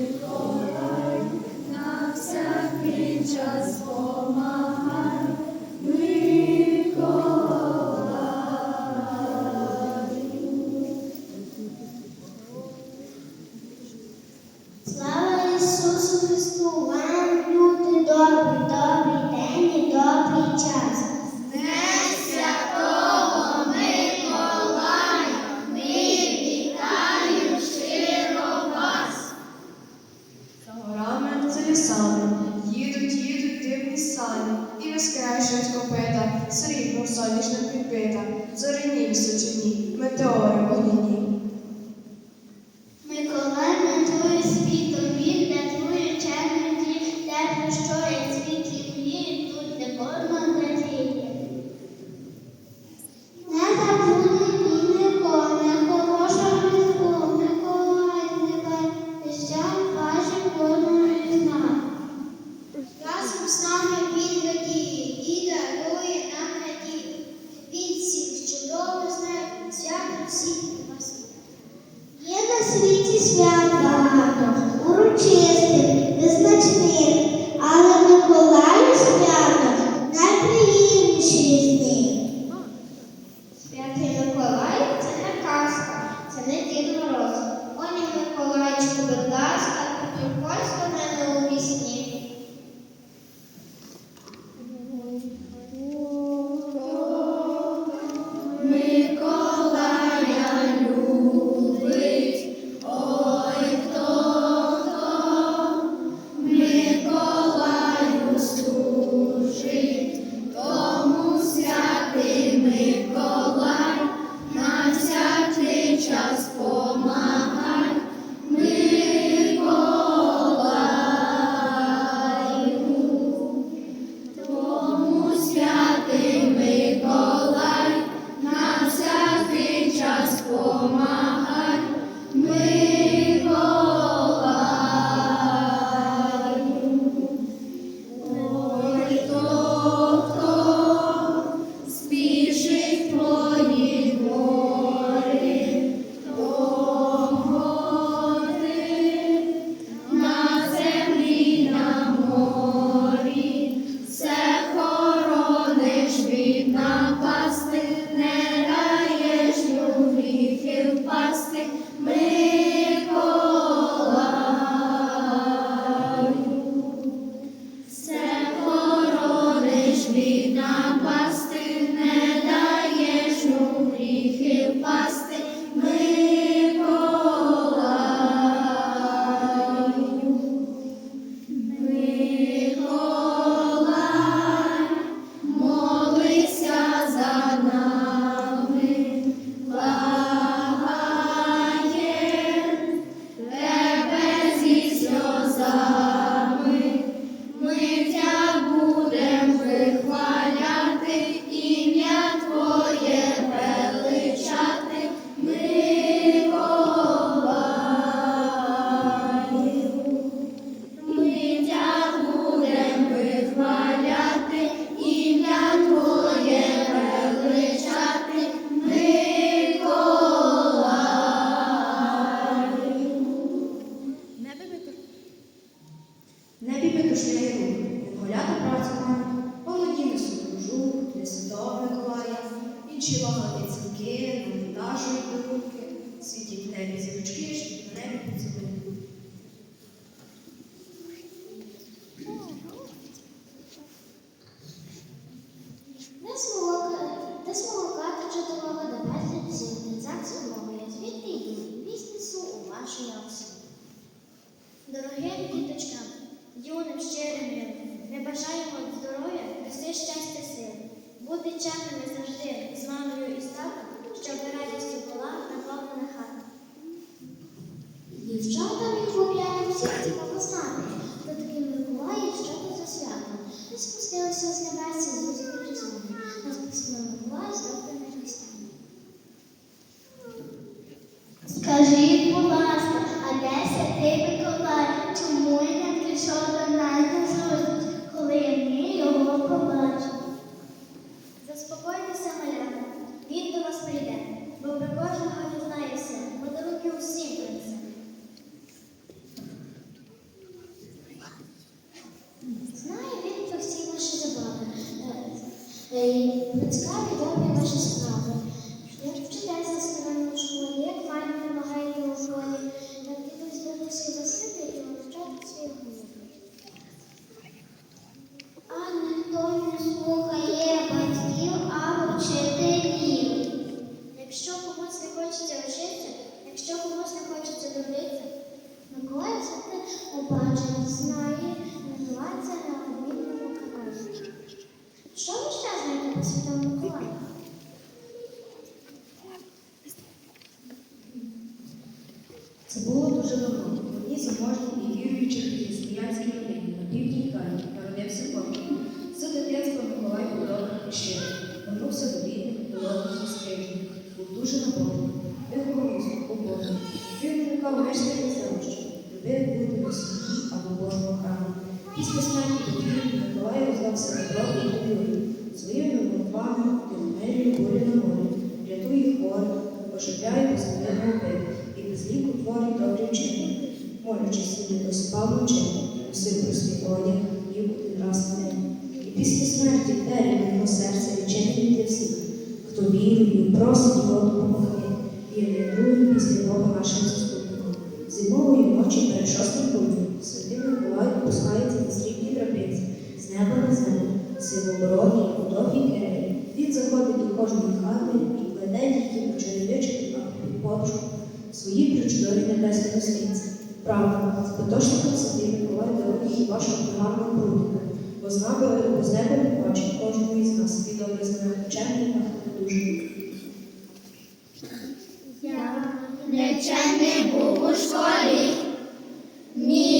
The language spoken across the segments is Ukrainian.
Слава гріхи часі не доспав мучений, носив одяг, їв один раз на. І після смерті двері його серця відчинені для всіх, хто вірує, просить його допомогти, і рятує після Бога нашим заступником. Зимової ночі перед шостим грудням святий Миколай опускається на срібній трапеці з неба на землю, сивобороні, подобні кереї. Він заходить до кожної хати і кладе їх у черевичку а під подушку, свої причудові небесному дослідці. Правда, Татошником собі Миколай дали їй вашу гарну грудку, бо з неба не бачить кожного із нас і добре знає вчений та дуже. Я нечений був у школі. Ні.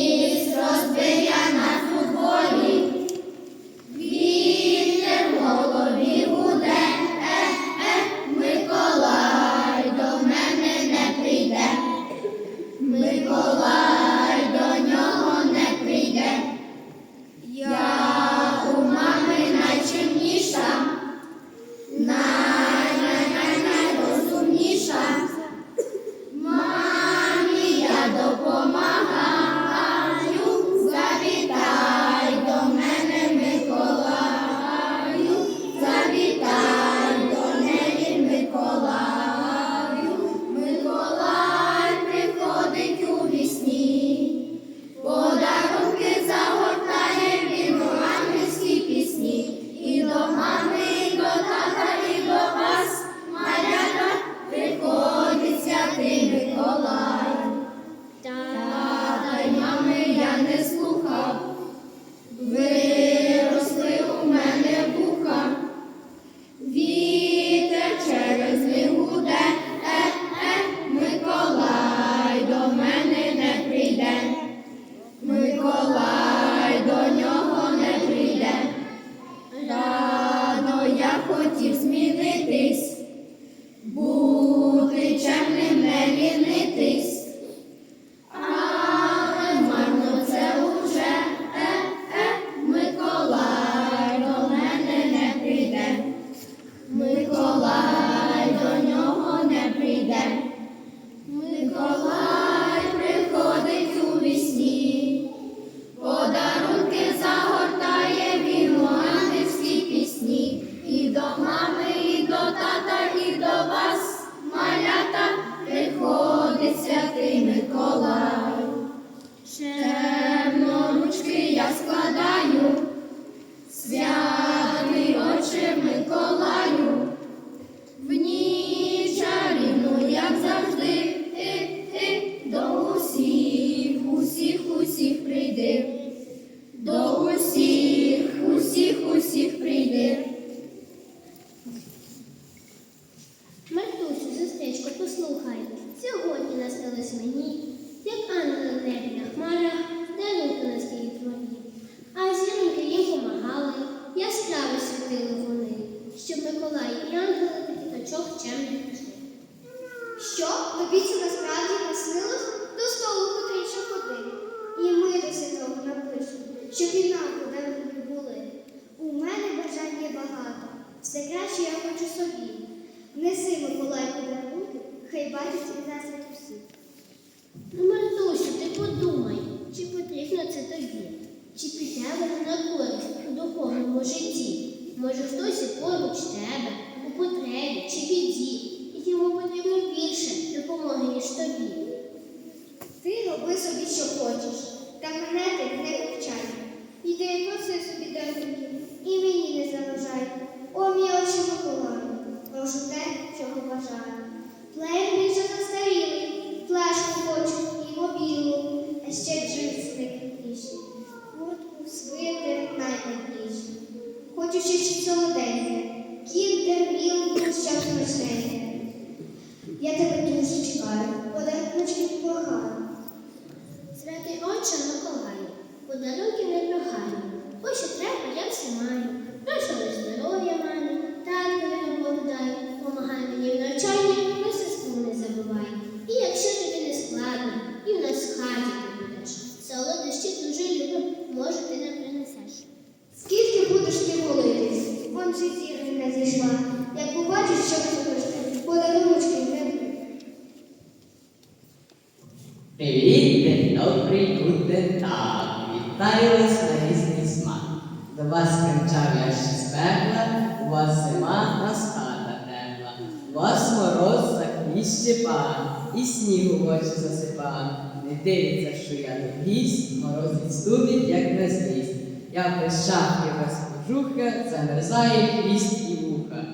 Вас мороз захліще пан, і снігу в очі засипав. Не дивиться, що я не гість, мороз відступить, як не злість. Я без шапки, без кожуха, замерзає хвіст і вуха.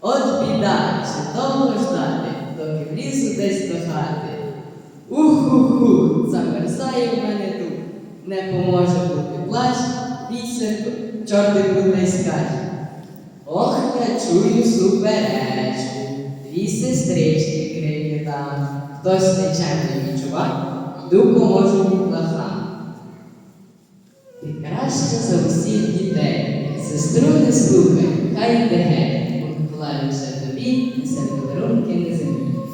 От біда, чи довго ждати, доки влізу десь до хати. Ух-ух-ух, замерзає в мене дух. Не поможе бути плач, вітер, чорти буде скаже. Ох, я чую суперечку, дві сестрички крики там. Хтось нечемний відчував, йду поможу дітлахам. Ти краще за усіх дітей, сестру не слухай, хай йде геть, бо Миколай тобі, все подарунки не землі.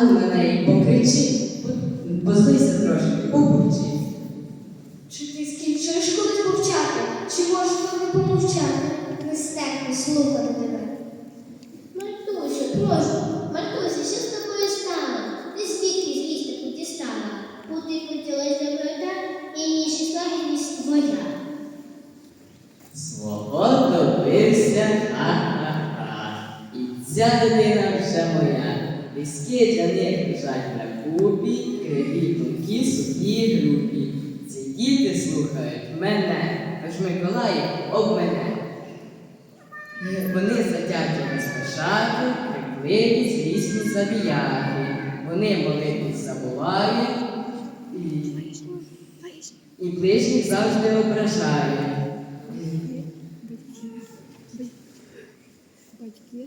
Перебиває, а ну на неї покричи, по- позлися трошки, побурчи. Чи ти скінчуєш колись мовчати? Чи можеш трохи помовчати? Не стерпно слухати тебе. Мартусю, прошу, Мартуся, що з тобою стало? Ти звідки злізти таку дістала? Бути хотілось доброта і ніж і лагідність твоя. Свого добився, ха-ха-ха. І ця дитина вже моя. Ліски для них лежать на купі, криві, тонкі, сухі, грубі. Ці діти слухають мене, тож Миколаїв об мене. Вони затяті безпошаки, крикливі, злісні забіяки. Вони молитись забувають і, і ближніх завжди ображають.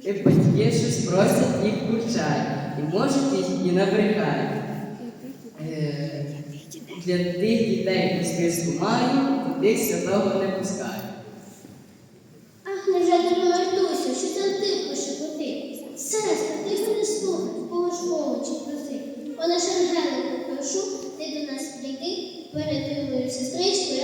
І батьки щось просять їх курчать, і можуть їх і набрехають. Е, Для тих дітей у списку маю, тих святого не пускаю. Ах, невже тобі Мартусю, що це ти пошепоти? Сестра, ти ж мене слухай, кого ж помочі проси. Вона ж Ангелику прошу, ти до нас прийди, перед тиною сестричкою,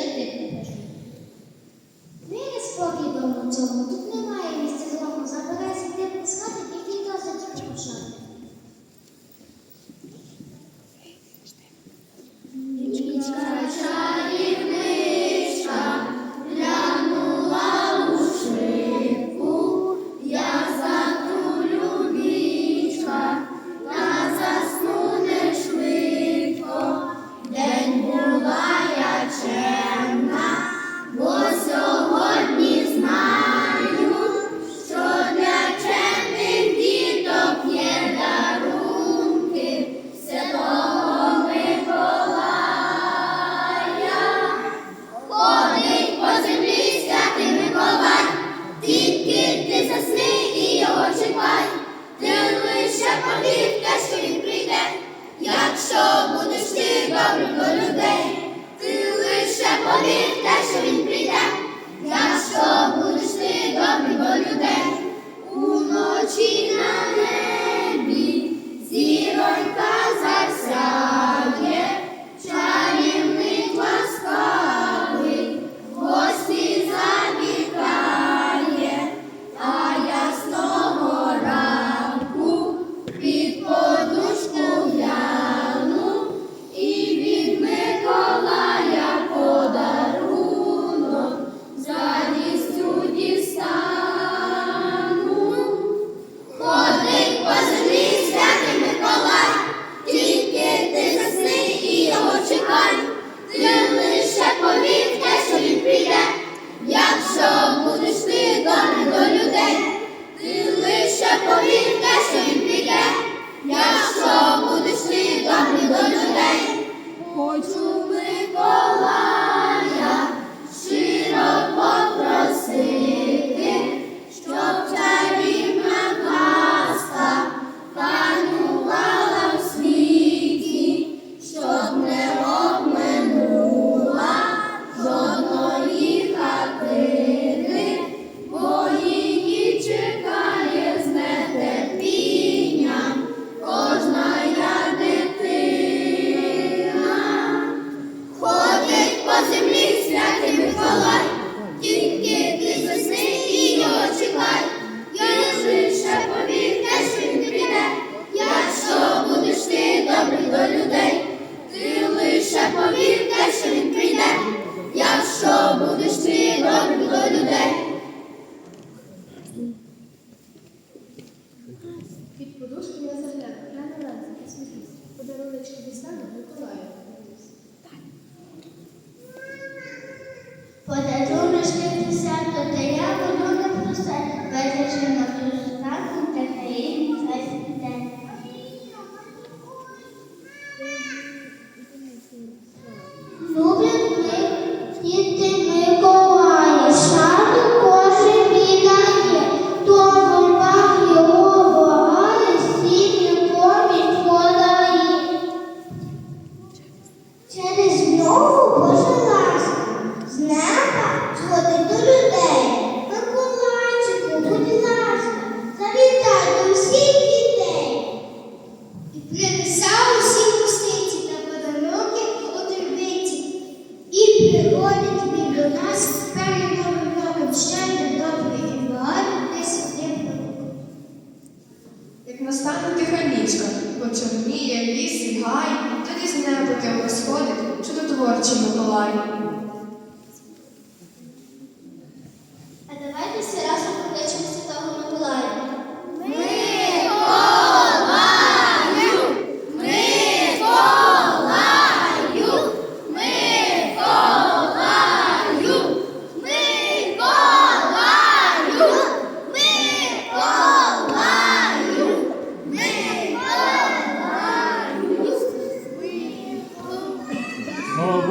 що будеш ти добрим до людей, ти лише повір.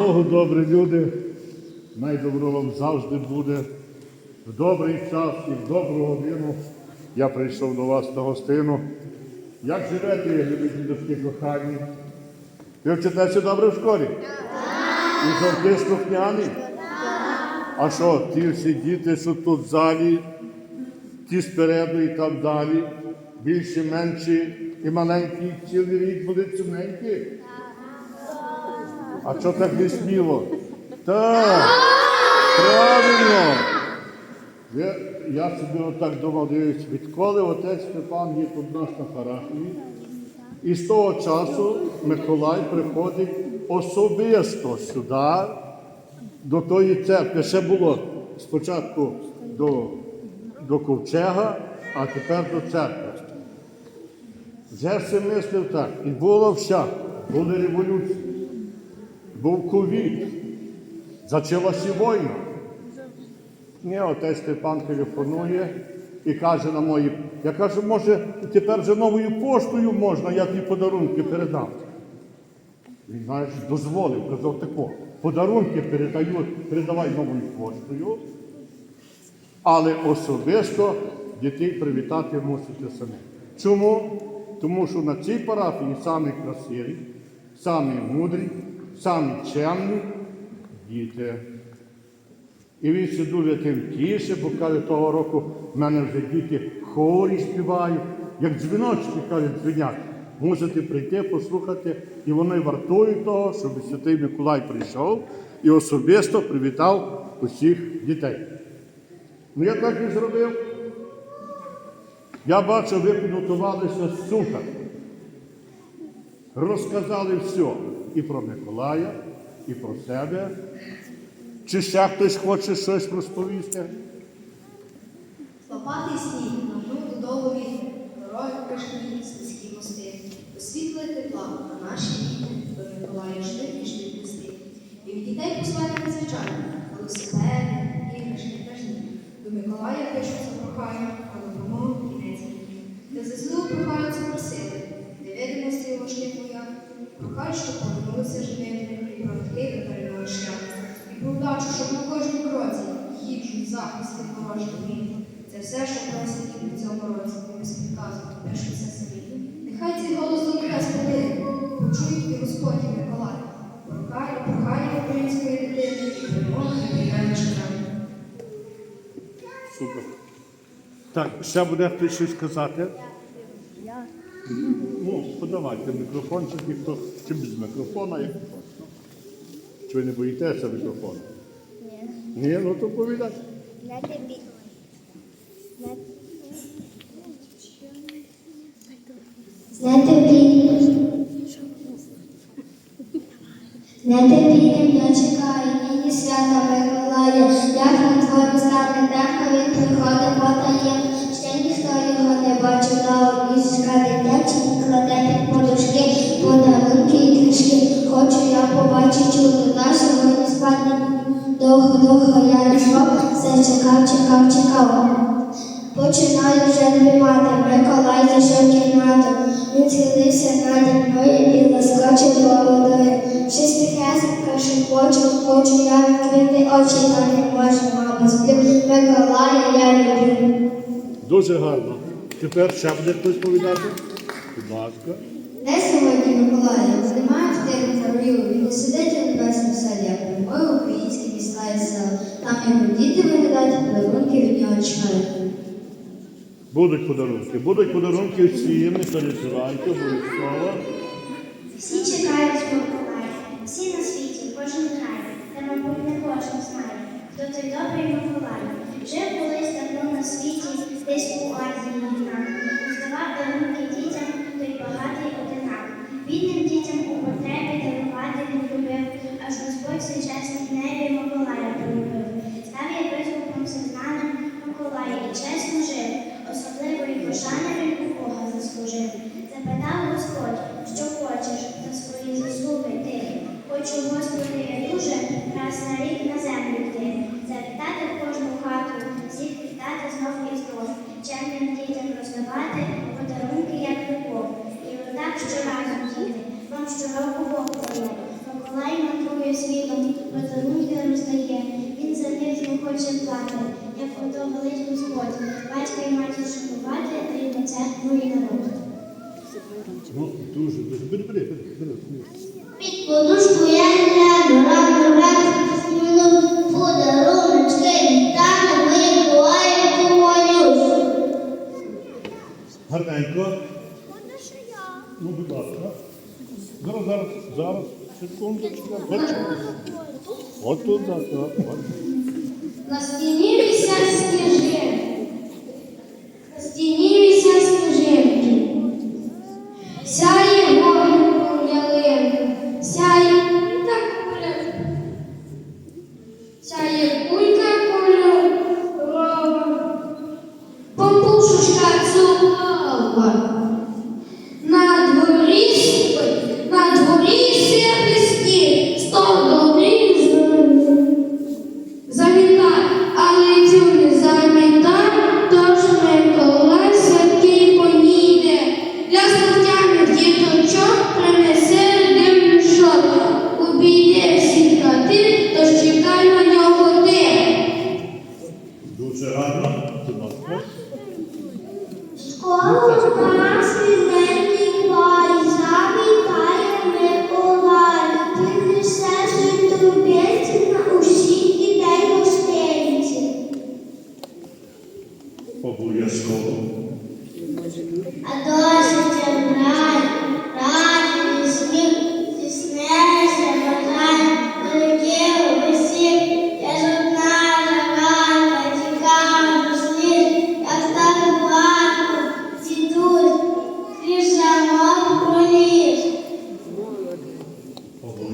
Богу, добрі люди. Найдобро вам завжди буде. В добрий час і в добру годину я прийшов до вас на гостину. Як живете, любі діточки кохані? Ви вчитеся добре в школі? І завжди слухняні? А що, ті всі діти, що тут в залі, ті спереду і там далі, більші, менші і маленькі, цілий рік були ціненькі? А що так не сміло? Так, правильно. Я, я собі отак думав, дивись, відколи отець Степан є тут у нас на парафії, і з того часу Миколай приходить особисто сюди, до тої церкви. Ще було спочатку до, до ковчега, а тепер до церкви. Все мислив так. І було всяко. Були революції був ковід, почалася війна. Мені отець Степан телефонує і каже на мої, я кажу, може, тепер вже новою поштою можна, я ті подарунки передам. Він знаєш, дозволив, казав тако, подарунки передають, передавай новою поштою, але особисто дітей привітати мусите самі. Чому? Тому що на цій парафії самі красиві, самі мудрі, самі чемні діти. І він ще дуже тим тіше, бо каже, того року в мене вже діти хорі співають, як дзвіночки, каже, дзвінять. Мусите прийти, послухати, і вони вартують того, щоб Святий Миколай прийшов і особисто привітав усіх дітей. Ну я так і зробив. Я бачу, ви підготувалися супер. Розказали все і про Миколая, і про себе. Чи ще хтось хоче щось розповісти? Лопатий сніг, нагнув додолу вітер, дороги пишні, слизькі мости, освітле тепла на наші діти, до Миколая йшли пішли листи. І від дітей послання незвичайне, велосипеди, іграшки, пежні. До Миколая пишуться прохання, прохай, щоб повернулися живими, і про такий випередили шлях. І про вдачу, щоб на кожному кроці їжу, захист і порожній мій. Це все, що просить в цьому році, без підказу, пишуться самі. Нехай цей голос до небес подине, почують і Господь Миколай. Прохай, прохання української дитини і перемоги не чекає. Супер. Так, ще буде хтось щось сказати? Ну, подавайте мікрофончик, ніхто чи без мікрофона, як хочете. Чи ви не боїтеся мікрофону? Ні. Ні, ну то повідайте. На тобі. На тобі. На тобі я чекаю, нині свята Миколая, як на твої стане, так він приходить подає, ще ніхто його не бачив, гарно. Тепер ще буде хтось повідати? Будь ласка. Де сьогодні Миколая знімають день фарбів, він сидить у небесному селі, а прямує українські міста і села. Там його діти виглядають, подарунки від нього чекають. Будуть подарунки. Будуть подарунки всім, не переживайте, обов'язково. Всі чекають Миколая, всі на світі, кожен край, де мабуть, не кожен знає, хто той добрий Миколай. Жив колись давно на світі. Desculpa, роздавати подарунки, як любов. І отак разом діти, вам щороку Бог дає. Миколай мандрує світом, подарунки роздає. Він за них не хоче плати, як ото велить Господь. Батька і матір шанувати, рідну церкву і народ. Ну, дуже, дуже, бери, бери, бери. Під подушку сундочка. Вот туда, вот. На стене висят снежинки.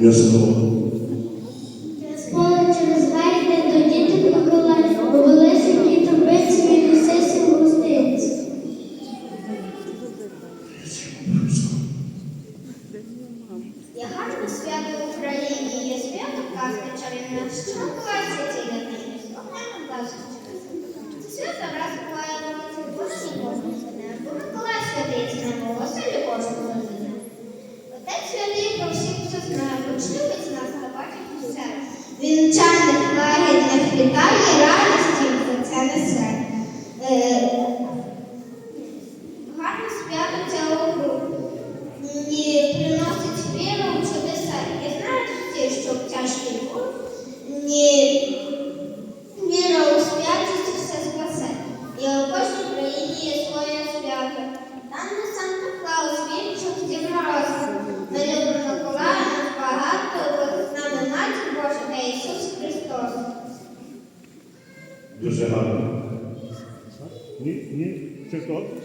Yes, Lord. Ні, ні, це хто?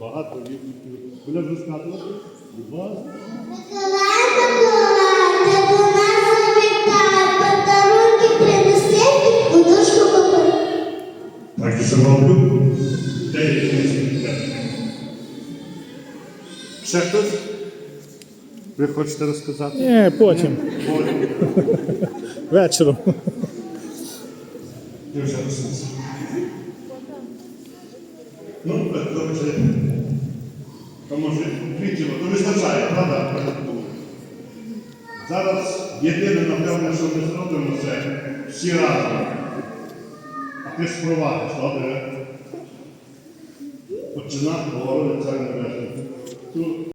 Багато віків. Буде розказувати? Будь ласка. Миколай, Миколай, ти до нас завітай, подарунки принеси, подушку купи. Так і зроблю. Де? Ще хтось? Ви хочете розказати? Ні, потім. Потім. Вечором. Я вже розумію. Ну, так, добре. То може відділо, то вистачає, правда? Зараз єдине, напевне, що ми зробимо, це всі разом. А ти спровадиш, добре? Починати говорити це не